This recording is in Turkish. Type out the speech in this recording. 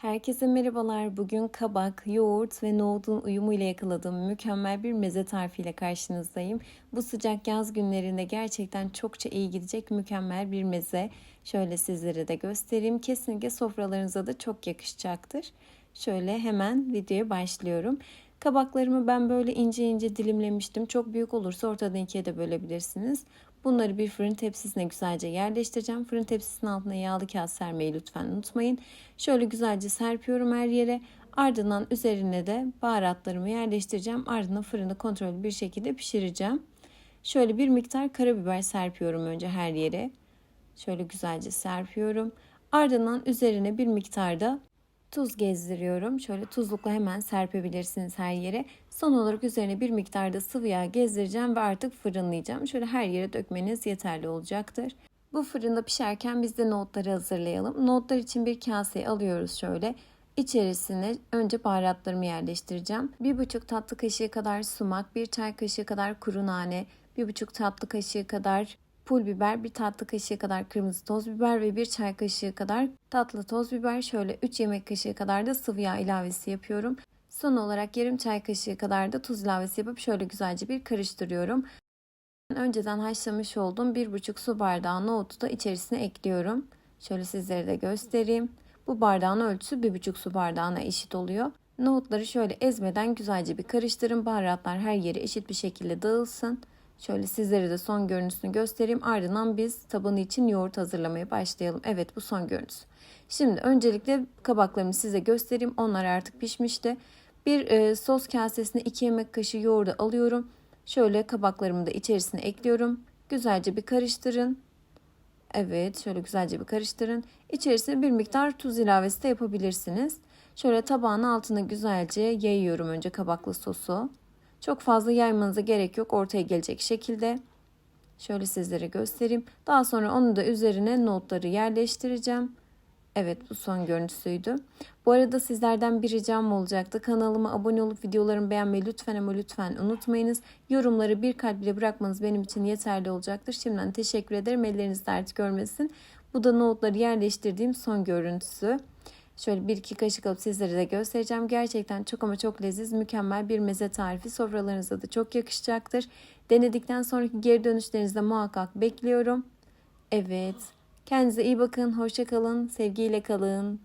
Herkese merhabalar. Bugün kabak, yoğurt ve nohudun uyumuyla yakaladığım mükemmel bir meze tarifiyle karşınızdayım. Bu sıcak yaz günlerinde gerçekten çokça iyi gidecek mükemmel bir meze. Şöyle sizlere de göstereyim. Kesinlikle sofralarınıza da çok yakışacaktır. Şöyle hemen videoya başlıyorum. Kabaklarımı ben böyle ince ince dilimlemiştim. Çok büyük olursa ortadan ikiye de bölebilirsiniz. Bunları bir fırın tepsisine güzelce yerleştireceğim. Fırın tepsisinin altına yağlı kağıt sermeyi lütfen unutmayın. Şöyle güzelce serpiyorum her yere. Ardından üzerine de baharatlarımı yerleştireceğim. Ardından fırında kontrollü bir şekilde pişireceğim. Şöyle bir miktar karabiber serpiyorum önce her yere. Şöyle güzelce serpiyorum. Ardından üzerine bir miktar da tuz gezdiriyorum. Şöyle tuzlukla hemen serpebilirsiniz her yere. Son olarak üzerine bir miktar da sıvı yağ gezdireceğim ve artık fırınlayacağım. Şöyle her yere dökmeniz yeterli olacaktır. Bu fırında pişerken biz de nohutları hazırlayalım. Nohutlar için bir kaseye alıyoruz şöyle. İçerisine önce baharatlarımı yerleştireceğim. Bir buçuk tatlı kaşığı kadar sumak, bir çay kaşığı kadar kuru nane, bir buçuk tatlı kaşığı kadar pul biber, bir tatlı kaşığı kadar kırmızı toz biber ve bir çay kaşığı kadar tatlı toz biber. Şöyle 3 yemek kaşığı kadar da sıvı yağ ilavesi yapıyorum. Son olarak yarım çay kaşığı kadar da tuz ilavesi yapıp şöyle güzelce bir karıştırıyorum. Önceden haşlamış olduğum bir buçuk su bardağı nohutu da içerisine ekliyorum. Şöyle sizlere de göstereyim. Bu bardağın ölçüsü bir buçuk su bardağına eşit oluyor. Nohutları şöyle ezmeden güzelce bir karıştırın. Baharatlar her yere eşit bir şekilde dağılsın. Şöyle sizlere de son görüntüsünü göstereyim. Ardından biz tabanı için yoğurt hazırlamaya başlayalım. Evet bu son görüntüsü. Şimdi öncelikle kabaklarımı size göstereyim. Onlar artık pişmişti. Bir e, sos kasesine 2 yemek kaşığı yoğurdu alıyorum. Şöyle kabaklarımı da içerisine ekliyorum. Güzelce bir karıştırın. Evet şöyle güzelce bir karıştırın. İçerisine bir miktar tuz ilavesi de yapabilirsiniz. Şöyle tabağın altına güzelce yayıyorum önce kabaklı sosu. Çok fazla yaymanıza gerek yok ortaya gelecek şekilde. Şöyle sizlere göstereyim. Daha sonra onu da üzerine notları yerleştireceğim. Evet bu son görüntüsüydü. Bu arada sizlerden bir ricam olacaktı. Kanalıma abone olup videolarımı beğenmeyi lütfen ama lütfen unutmayınız. Yorumları bir kalp bile bırakmanız benim için yeterli olacaktır. Şimdiden teşekkür ederim. Elleriniz dert görmesin. Bu da nohutları yerleştirdiğim son görüntüsü. Şöyle bir iki kaşık alıp sizlere de göstereceğim. Gerçekten çok ama çok leziz, mükemmel bir meze tarifi. Sofralarınıza da çok yakışacaktır. Denedikten sonraki geri dönüşlerinizde muhakkak bekliyorum. Evet. Kendinize iyi bakın. Hoşça kalın. Sevgiyle kalın.